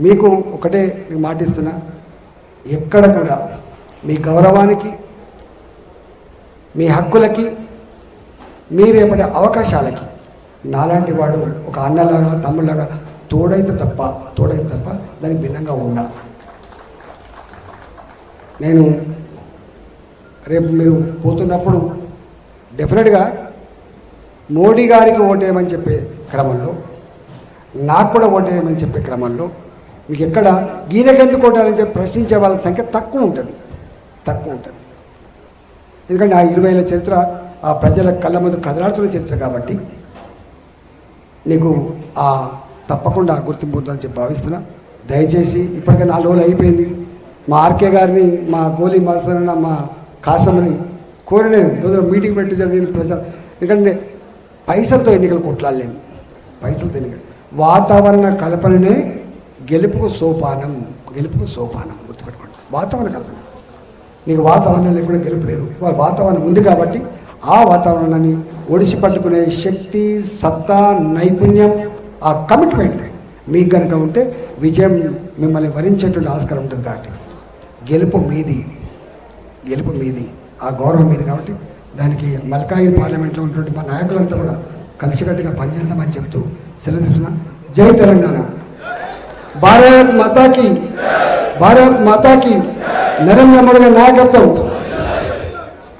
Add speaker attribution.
Speaker 1: మీకు ఒకటే మీకు మాటిస్తున్నా ఎక్కడ కూడా మీ గౌరవానికి మీ హక్కులకి మీ రేపటి అవకాశాలకి నాలాంటి వాడు ఒక అన్నలాగా తమ్ముళ్ళగా తోడైతే తప్ప తోడైతే తప్ప దానికి భిన్నంగా ఉండా. నేను రేపు మీరు పోతున్నప్పుడు డెఫినెట్గా మోడీ గారికి ఓటేయమని చెప్పే క్రమంలో నాకు కూడా ఓటేయమని చెప్పే క్రమంలో మీకు ఎక్కడ గీనకెందుకు ఓటాలని చెప్పి ప్రశ్నించే వాళ్ళ సంఖ్య తక్కువ ఉంటుంది. తక్కువ ఉంటుంది. ఎందుకంటే ఆ ఇరవై ఏళ్ళ చరిత్ర ఆ ప్రజల కళ్ళ ముందు కదలాడుతున్న చరిత్ర కాబట్టి నీకు ఆ తప్పకుండా గుర్తింపు ఉంటుందని చెప్పి భావిస్తున్నా. దయచేసి ఇప్పటికే నాలుగు రోజులు అయిపోయింది. మా ఆర్కే గారిని మా గోలీ మాసరన్న మా కాసమని కోరలేను తొందరగా మీటింగ్ పెట్టి జరిగిన ప్రజలు ఎందుకంటే పైసలతో ఎన్నికలు కొట్లాడలేము. పైసలతో ఎన్నికలు. వాతావరణ కల్పననే గెలుపుకు సోపానం గెలుపుకు సోపానం గుర్తుపెట్టుకోండి. వాతావరణ కల్పన నీకు వాతావరణం లేకుండా గెలుపు లేదు. వాళ్ళ వాతావరణం ఉంది కాబట్టి ఆ వాతావరణాన్ని ఒడిసి పట్టుకునే శక్తి సత్తా నైపుణ్యం ఆ కమిట్మెంట్ మీకు కనుక ఉంటే విజయం మిమ్మల్ని వరించేటువంటి ఆస్కారం ఉంటుంది కాబట్టి గెలుపు మీది. గెలుపు మీది. ఆ గౌరవం మీది కాబట్టి దానికి మల్కాయి పార్లమెంట్లో ఉన్నటువంటి మా నాయకులంతా కూడా కలిసికట్టుగా పనిచేద్దామని చెప్తూ సెలవు జై తెలంగాణ. భారత్ మాతాకి భారత్ మాతాకి నరేంద్ర మోడీ గారి నాయకత్వం